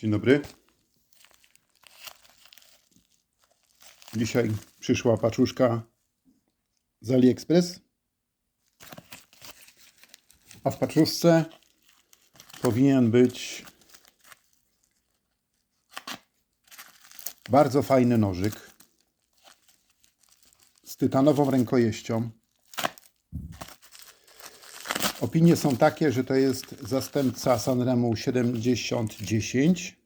Dzień dobry. Dzisiaj przyszła paczuszka z AliExpress. A w paczuszce powinien być bardzo fajny nożyk z tytanową rękojeścią. Opinie są takie, że to jest zastępca Sanremu 7010.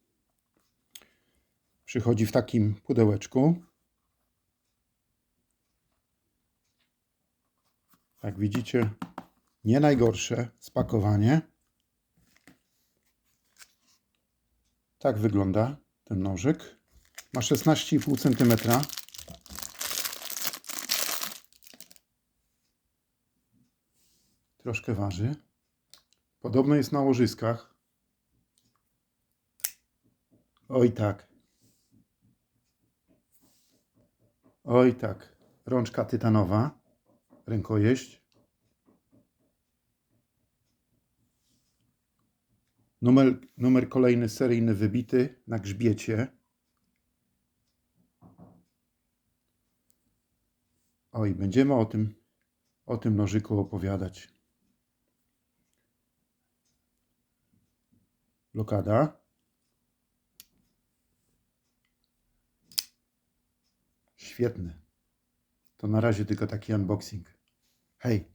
Przychodzi w takim pudełeczku. Jak widzicie, nie najgorsze spakowanie. Tak wygląda ten nożyk. Ma 16,5 cm. Troszkę waży. Podobno jest na łożyskach. Oj tak. Oj tak. Rączka tytanowa. Rękojeść. Numer, numer kolejny seryjny wybity na grzbiecie. Oj, będziemy o tym, o tym nożyku opowiadać. Blokada. Świetny. To na razie tylko taki unboxing. Hej!